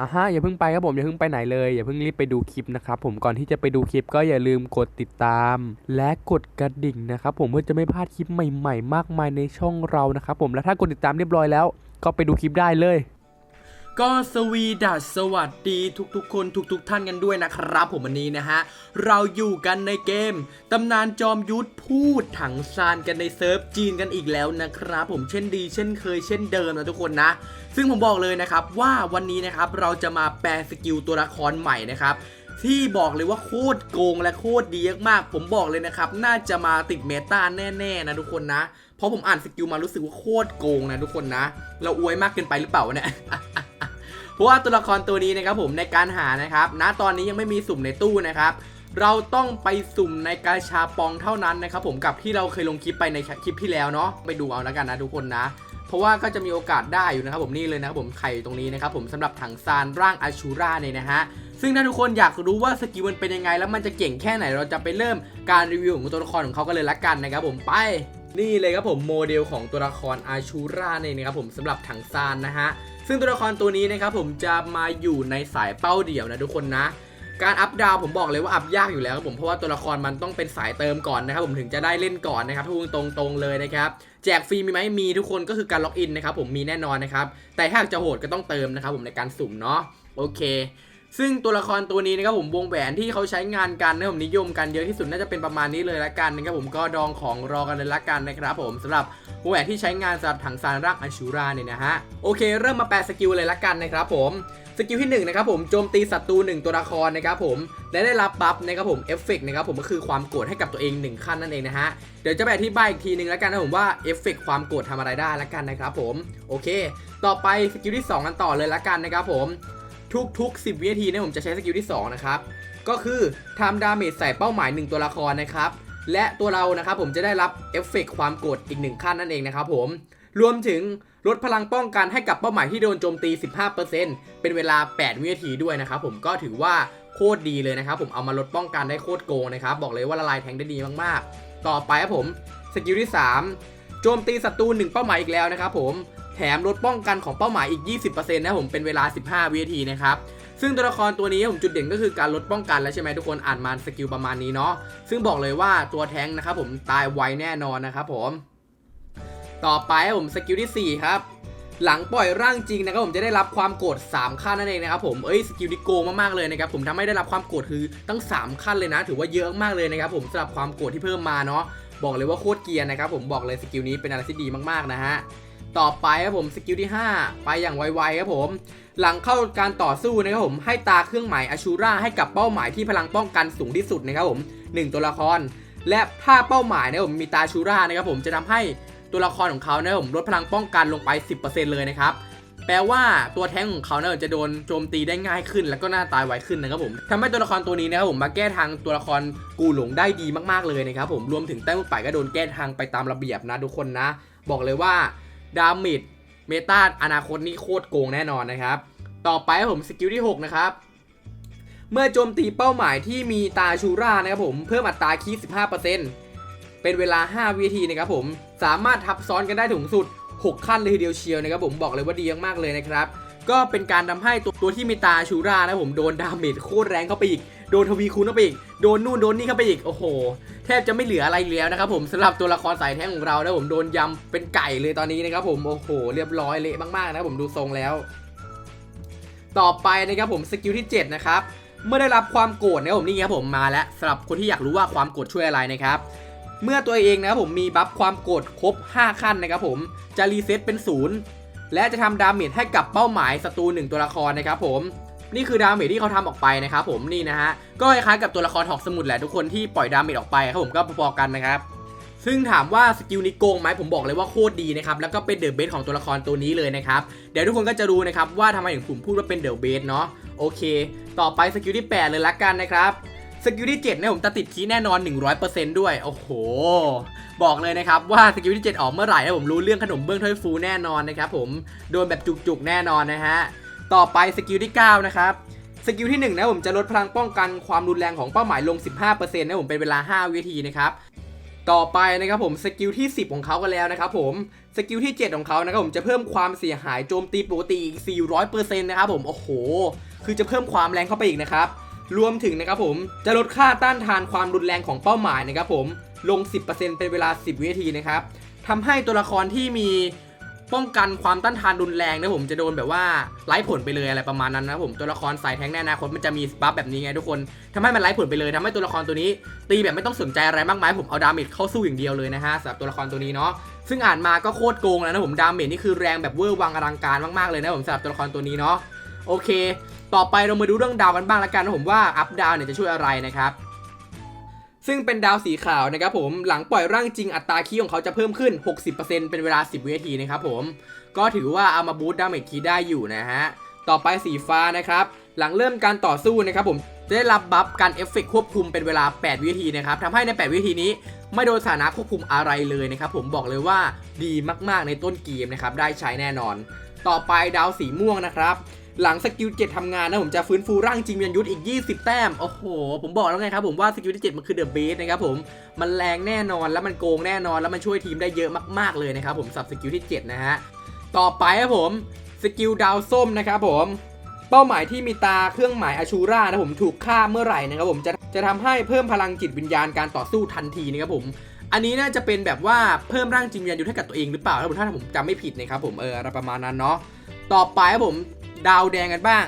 อะฮะอย่าเพิ่งไปครับผมอย่าเพิ่งไปไหนเลยอย่าเพิ่งรีบไปดูคลิปนะครับผมก่อนที่จะไปดูคลิปก็อย่าลืมกดติดตาม และกดกระดิ่งนะครับผมเพื่อจะไม่พลาดคลิปใหม่ ๆ มากมายในช่องเรานะครับผมและถ้ากดติดตามเรียบร้อยแล้ว ก็ไปดูคลิปได้เลย ก็สวีดัสสวัสดีทุกๆ คนทุกๆ ท่านกันด้วยนะครับ ผมวันนี้นะฮะ เราอยู่กันในเกมตำนานจอมยุทธพูดถังซานกันในเซิร์ฟจีนกันอีกแล้วนะครับ ผมเช่นดี เช่นเคยเช่นเดิมนะทุกคนนะ ซึ่งผมบอกเลยนะครับว่าวันนี้นะครับเราจะมาแปลสกิลตัวละครใหม่นะครับที่บอกเลยว่าโคตรโกงและโคตรดีมากๆผมบอกเลยนะครับ น่าจะมาติดเมตาแน่ๆนะทุกคนนะ เพราะผมอ่านสกิลมารู้สึกว่าโคตรโกงนะทุกคนนะ เราอวยมากเกินไปหรือเปล่าวะเนี่ย ราะว่าตัวละครตัวนี้นะครับผมในการหานะครับณตอนนี้ยังไม่มีสุ่มในตู้นะครับเราต้องไปสุ่มในกาชาปองเท่านั้นนะครับผมกับที่เราเคยลงคลิปไปในคลิปที่แล้วเนาะไปดูเอาแล้วกันนะทุกคนนะเพราะว่าก็จะมีโอกาสได้อยู่นะครับผมนี่เลยนะครับผมไข่ตรงนี้นะครับผมสำหรับถังซานร่างอาชูราเนี่ยนะฮะซึ่งถ้าทุกคนอยากรู้ว่าสกิลมันเป็นยังไง แล้วมันจะเก่งแค่ไหนเราจะไปเริ่มการรีวิวของตัวละครของเขากันเลยละกันนะครับผมไปนี่เลยครับผมโมเดลของตัวละครอาชูราเนี่ยนะครับผมสำหรับถังซานนะฮะ ซึ่งตัวละครตัวนี้นะครับผมจะมาอยู่ในสายเป้าเดี่ยวนะทุกคนนะการอัพดาวผมบอกเลยว่าอัพยากอยู่แล้วครับผมเพราะว่าตัวละครมันต้องเป็นสายเติมก่อนนะครับผมถึงจะได้เล่นก่อนนะครับพูดตรงๆเลยนะครับแจกฟรีมีไหมมีทุกคนก็คือการล็อกอินนะครับผมมีแน่นอนนะครับแต่ถ้าจะโหดก็ต้องเติมนะครับผมในการสุ่มเนาะโอเค ซึ่งตัวละครตัวนี้นะครับผมวงแหวนที่เขาใช้งานกันนะครับผมนิยมกันเยอะที่สุดน่าจะเป็นประมาณนี้เลยละกันนะครับผมก็ดองของรอกันเลยละกันนะครับผมสำหรับวงแหวนที่ใช้งานสำหรับถังซานร่างอาชูราเนี่ยนะฮะโอเค เริ่มมาแปลสกิลเลยละกันนะครับผมสกิลที่1นะครับผมโจมตีศัตรู1ตัวละครนะครับผมและได้รับบัฟนะครับผมเอฟเฟกต์นะครับผมก็คือความโกรธให้กับตัวเอง 1 ขั้นนั่นเองนะฮะเดี๋ยวจะไปอธิบายอีกทีหนึงแล้วกันนะผมว่าเอฟเฟกต์ความโกรธทำอะไรได้ละกันนะครับผมโอเค ต่อไปสกิลที่2กันต่อเลยละกันนะครับผม ทุกๆ 10 วินาทีเนะผมจะใช้สกิลที่ 2 นะครับ ก็คือทำดาเมจใส่เป้าหมาย 1 ตัวละครนะครับ และตัวเรานะครับผมจะได้รับเอฟเฟกต์ความโกรธอีก 1 ขั้นนั่นเองนะครับผมรวมถึงลดพลังป้องกันให้กับเป้าหมายที่โดนโจมตี 15%เป็นเวลา 8 วินาทีด้วยนะครับผมก็ถือว่าโคตรดีเลยนะครับผมเอามาลดป้องกันได้โคตรโกงนะครับบอกเลยว่าละลายแทงได้ดีมากๆ ต่อไปครับผมสกิลที่ 3 โจมตีศัตรู1เป้าหมายอีกแล้วนะครับผม ถมลดป้องกันของเป้าหมายอีก 20%นะครับผมเป็นเวลา 15 วินาทีนะครับซึ่งตัวละครตัวนี้ผมจุดเด่นก็คือการลดป้องกันแล้วใช่ไหมทุกคนอ่านมาสกิลประมาณนี้เนาะซึ่งบอกเลยว่าตัวแท้งนะครับผมตายไวแน่นอนนะครับผมต่อไปผมสกิลที่ 4 ครับหลังปล่อยร่างจริงนะครับผมจะได้รับความโกรธ3ขั้นนั่นเองนะครับผมเอ้ยสกิลนี้โกมากๆเลยนะครับผมทำให้ได้รับความโกรธคือตั้ง 3 ขั้นเลยนะ ถือว่าเยอะมากเลยนะครับผมสำหรับความโกรธที่เพิ่มมาเนาะบอกเลยว่าโคตรเกียร์นะครับผมบอกเลยสกิลนี้เป็นอะไรที่ดีมากๆนะฮะ ต่อไปครับผมสกิลที่ 5 ไปอย่างไวๆครับผม หลังเข้าการต่อสู้นะครับผมให้ตาเครื่องหมายอาชูราให้กับเป้าหมายที่พลังป้องกันสูงที่สุดนะครับผม 1 ตัวละคร และถ้าเป้าหมายนะครับผมมีตาชูรานะครับผมจะทำให้ตัวละครของเขานะครับผมลดพลังป้องกันลงไป 10%เลยนะครับแปลว่าตัวแท้งของเขาเนี่ยจะโดนโจมตีได้ง่ายขึ้น แล้วก็หน้าตายไวขึ้นนะครับผมทำให้ตัวละครตัวนี้นะครับผมมาแก้ทางตัวละครกูหลงได้ดีมากๆเลยนะครับผมรวมถึงแต้มป่ายก็โดนแก้ทางไปตามระเบียบนะทุกคนนะ บอกเลยว่า ดาเมจเมตาอนาคตนี่โคตรโกงแน่นอนนะครับ ต่อไปผมสกิลที่ 6 นะครับ เมื่อโจมตีเป้าหมายที่มีตาชูรานะครับผมเพิ่มอัตราคี15%เป็นเวลา 5 วินาทีนะครับผมสามารถทับซ้อนกันได้ถึงสุด 6 ขั้นเลยทีเดียวเชียวนะครับผมบอกเลยว่าดีมากๆเลยนะครับก็เป็นการทำให้ตัวตัวที่มีตาชูรานะผมโดนดาเมจโคตรแรงเข้าไปอีก โดนทวีคูณเข้าไปอีก โดนนู่นโดนนี่เข้าไปอีก โอ้โห แทบจะไม่เหลืออะไรแล้วนะครับผมสำหรับตัวละครสายแท้งของเรานะผมโดนยำเป็นไก่เลยตอนนี้นะครับผมโอ้โหเรียบร้อยเละมากๆนะผมดูทรงแล้ว ต่อไปนะครับผมสกิลที่ 7 นะครับเมื่อได้รับความโกรธนะครับผมนี่ครับผมมาแล้วสำหรับคนที่อยากรู้ว่าความโกรธช่วยอะไรนะครับเมื่อตัวเองนะครับผมมีบัฟความโกรธครบ 5 ขั้นนะครับผมจะรีเซ็ตเป็น 0 และจะทำดาเมจให้กับเป้าหมายศัตรู1ตัวละครนะครับผม นี่คือดาเมจที่เขาทำออกไปนะครับผมนี่นะฮะก็คล้ายๆกับตัวละครหอกสมุดแหละทุกคนที่ปล่อยดาเมจออกไปครับผมก็พอๆกันนะครับซึ่งถามว่าสกิลนี้โกงไหมผมบอกเลยว่าโคตรดีนะครับแล้วก็เป็นเดอะเบสของตัวละครตัวนี้เลยนะครับเดี๋ยวทุกคนก็จะรู้นะครับว่าทำไมถึงผมพูดว่าเป็นเดอะเบสเนาะโอเค ต่อไปสกิลที่ 8 เลยละกันนะครับสกิลที่7เนี่ยผมจะติดคีแน่นอน 100%ด้วย โอ้โห บอกเลยนะครับว่าสกิลที่ 7 ออกเมื่อไหร่นะผมรู้เรื่องขนมเบื้องถ้วยฟูแน่นอนนะครับผม โดนแบบจุกๆแน่นอนนะฮะ ต่อไปสกิลที่ 9 นะครับ สกิลที่ 1 นะผมจะลดพลังป้องกันความรุนแรงของเป้าหมายลง 15%นะผมเป็นเวลา 5 วินาทีนะครับต่อไปนะครับผมสกิลที่ 10 ของเขากันแล้วนะครับผมสกิลที่ 7 ของเขานะครับผมจะเพิ่มความเสียหายโจมตีปกติอีก 400%นะครับผมโอ้โห คือจะเพิ่มความแรงเข้าไปอีกนะครับรวมถึงนะครับผมจะลดค่าต้านทานความรุนแรงของเป้าหมายนะครับผมลง 10%เป็นเวลา 10 วินาทีนะครับทำให้ตัวละครที่มี ป้องกันความต้านทานรุนแรงนะผมจะโดนแบบว่าไร้ผลไปเลยอะไรประมาณนั้นนะผมตัวละครสายแทงค์ในอนาคตมันจะมีบัฟแบบนี้ไงทุกคนทำให้มันไร้ผลไปเลยทำให้ตัวละครตัวนี้ ตีแบบไม่ต้องสนใจอะไรมากมายผมเอาดาเมจเข้าสู้อย่างเดียวเลยนะฮะสำหรับตัวละครตัวนี้เนาะซึ่งอ่านมาก็โคตรโกงแล้วนะผมดาเมจนี่คือแรงแบบเวอร์วังอลังการมากๆเลยนะผมสำหรับตัวละครตัวนี้เนาะโอเค ต่อไปเรามาดูเรื่องดาวกันบ้างละกันนะผมว่าอัพดาวเนี่ยจะช่วยอะไรนะครับ ซึ่งเป็นดาวสีขาวนะครับผมหลังปล่อยร่างจริงอัตราคีย์ของเขาจะเพิ่มขึ้น 60%เป็นเวลา 10 วินาทีนะครับผมก็ถือว่าเอามาบูตดาเมจคีย์ได้อยู่นะฮะต่อไปสีฟ้านะครับหลังเริ่มการต่อสู้นะครับผมจะได้รับบัฟการเอฟเฟกต์ควบคุมเป็นเวลา 8 วินาทีนะครับทำให้ใน 8 วินาทีนี้ ไม่โดนสถานะควบคุมอะไรเลยนะครับผมบอกเลยว่าดีมากๆในต้นเกมนะครับได้ใช้แน่นอน ต่อไปดาวสีม่วงนะครับ หลังสกิล7ทำงานนะผมจะฟื้นฟูร่างจริงวิญญายุทธอีก 20 แต้ม โอ้โห ผมบอกแล้วไงครับผมว่าสกิลที่ 7 มันคือเดอะเบสนะครับผม มันแรงแน่นอนแล้วมันโกงแน่นอนแล้วมันช่วยทีมได้เยอะมากๆเลยนะครับผมสับสกิลที่ 7 นะฮะ ต่อไปครับผมสกิลดาวส้มนะครับผมเป้าหมายที่มีตาเครื่องหมายอาชูรานะผมถูกฆ่าเมื่อไหร่นะครับผมจะจะทำให้เพิ่มพลังจิตวิญญาณการต่อสู้ทันทีนะครับผมอันนี้น่าจะเป็นแบบว่าเพิ่มร่างจริงวิญญาณยุทธให้กับตัวเองหรือเปล่าถ้าผมถ้าผมจำไม่ผิดนะครับผมเอออะไรประมาณนั้นเนาะต่อไปครับผม ดาวแดงกันบ้าง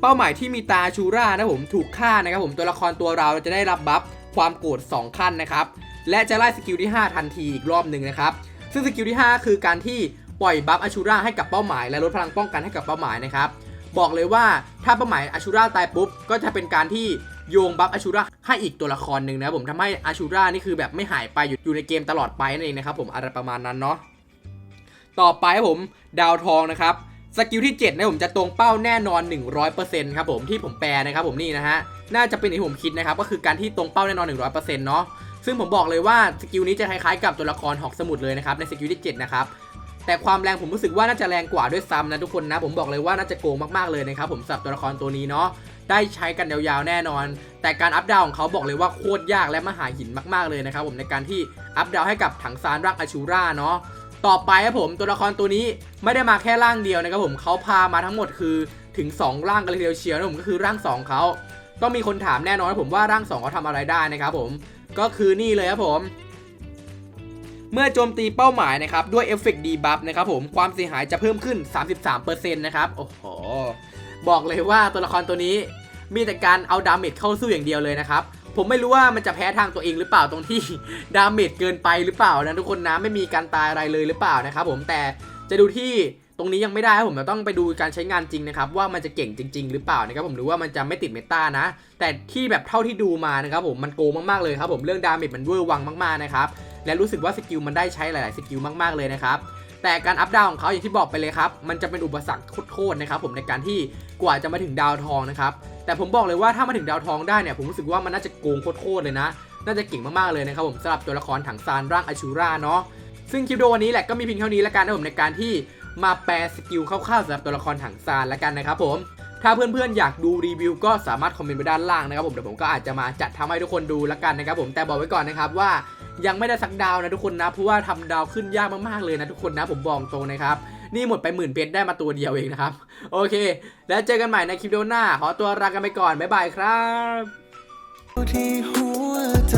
เป้าหมายที่มีตาชูรานะผมถูกฆ่านะครับผมตัวละครตัวเราจะได้รับบัฟความโกรธ2ขั้นนะครับและจะไล่สกิลที่ 5 ทันทีอีกรอบหนึ่งนะครับซึ่งสกิลที่ 5 คือการที่ปล่อยบัฟอาชูราให้กับเป้าหมาย และลดพลังป้องกันให้กับเป้าหมายนะครับบอกเลยว่าถ้าเป้าหมายอาชูราตายปุ๊บก็จะเป็นการที่โยงบัฟอาชูราให้อีกตัวละครหนึ่งนะผมทำให้อาชูรานี่คือแบบไม่หายไปอยู่ในเกมตลอดไปนั่นเองนะครับผมอะไรประมาณนั้นเนาะต่อไปผมดาวทองนะครับ สกิลที่7นะผมจะตรงเป้าแน่นอน 100%ครับผมที่ผมแปลนะครับผมนี่นะฮะน่าจะเป็นอย่างที่ผมคิดนะครับก็คือการที่ตรงเป้าแน่นอน 100%เนาะซึ่งผมบอกเลยว่าสกิลนี้จะคล้ายๆกับตัวละครหอกสมุดเลยนะครับในสกิลที่7นะครับแต่ความแรงผมรู้สึกว่าน่าจะแรงกว่าด้วยซ้ำนะทุกคนนะผมบอกเลยว่าน่าจะโกงมากๆเลยนะครับผมสำหรับตัวละครตัวนี้เนาะได้ใช้กันยาวๆแน่นอน แต่การอัพดาวของเขาบอกเลยว่าโคตรยากและมหาหินมากๆเลยนะครับผมในการที่อัพดาวให้กับถังซานร่างอาชูราเนาะ ต่อไปครับผมตัวละครตัวนี้ไม่ได้มาแค่ร่างเดียวนะครับผมเขาพามาทั้งหมดคือถึง 2 ร่างกันเลยทีเดียวเชียวนะผมก็คือร่าง 2เขาต้องมีคนถามแน่นอนผมว่าร่าง2เขาทำอะไรได้นะครับผมก็คือนี่เลยครับผมเมื่อโจมตีเป้าหมายนะครับ ด้วยเอฟเฟกต์ดีบัฟนะครับผมความเสียหายจะเพิ่มขึ้น 33%นะครับ โอ้โห บอกเลยว่าตัวละครตัวนี้มีแต่การเอาดาเมจเข้าสู้อย่างเดียวเลยนะครับ ผมไม่รู้ว่ามันจะแพ้ทางตัวเองหรือเปล่าตรงที่ดาเมจเกินไปหรือเปล่านะทุกคนนะไม่มีการตายอะไรเลยหรือเปล่านะครับผมแต่จะดูที่ตรงนี้ยังไม่ได้ผมเราต้องไปดูการใช้งานจริงนะครับว่ามันจะเก่งจริง ๆ หรือเปล่านะครับผมหรือว่ามันจะไม่ติดเมตานะ แต่ที่แบบเท่าที่ดูมานะครับผมมันโกงมากๆเลยครับผมเรื่องดาเมจมันเวอร์วังมากๆนะครับและรู้สึกว่าสกิลมันได้ใช้หลายๆสกิลมากๆเลยนะครับแต่การอัพดาวของเขาอย่างที่บอกไปเลยครับมันจะเป็นอุปสรรคโคตรๆนะครับผมในการที่กว่าจะมาถึงดาวทองนะครับ แต่ผมบอกเลยว่าถ้ามาถึงดาวทองได้เนี่ยผมรู้สึกว่ามันน่าจะโกงโคตรๆเลยนะ น่าจะเก่งมากๆเลยนะครับผมสำหรับตัวละครถังซานร่างอชูราเนาะซึ่งคลิปวิดีโอวันนี้แหละก็มีเพียงเท่านี้ล้วกันนะผมในการที่มาแปลสกิลคร่าวๆสำหรับตัวละครถังซานล้วกันนะครับผมถ้าเพื่อนๆอยากดูรีวิวก็สามารถคอมเมนต์ไว้ด้านล่างนะครับผมเดี๋ยวผมก็อาจจะมาจัดทำให้ทุกคนดูล้วกันนะครับผมแต่บอกไว้ก่อนนะครับว่ายังไม่ได้สักดาวนะทุกคนนะเพราะว่าทำดาวขึ้นยากมากๆเลยนะทุกคนนะผมบอกตรงนะครับ นี่หมดไปหมื่นเพชรได้มาตัวเดียวเองนะครับ โอเค แล้วเจอกันใหม่ในคลิปวิดีโอหน้า ขอตัวลากันไปก่อน บ๊ายบายครับที่หัวใจ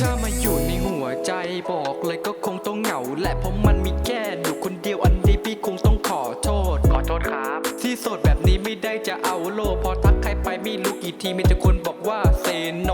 ถ้ามาอยู่ในหัวใจบอกเลยก็คงต้องเหงา และเพราะมันมีแค่อยู่คนเดียวอันนี้พี่คงต้องขอโทษ ขอโทษครับ ที่โสดแบบนี้ไม่ได้จะเอาโลกพอทักใครไปไม่รู้กี่ทีมีแต่คนบอกว่าเซโน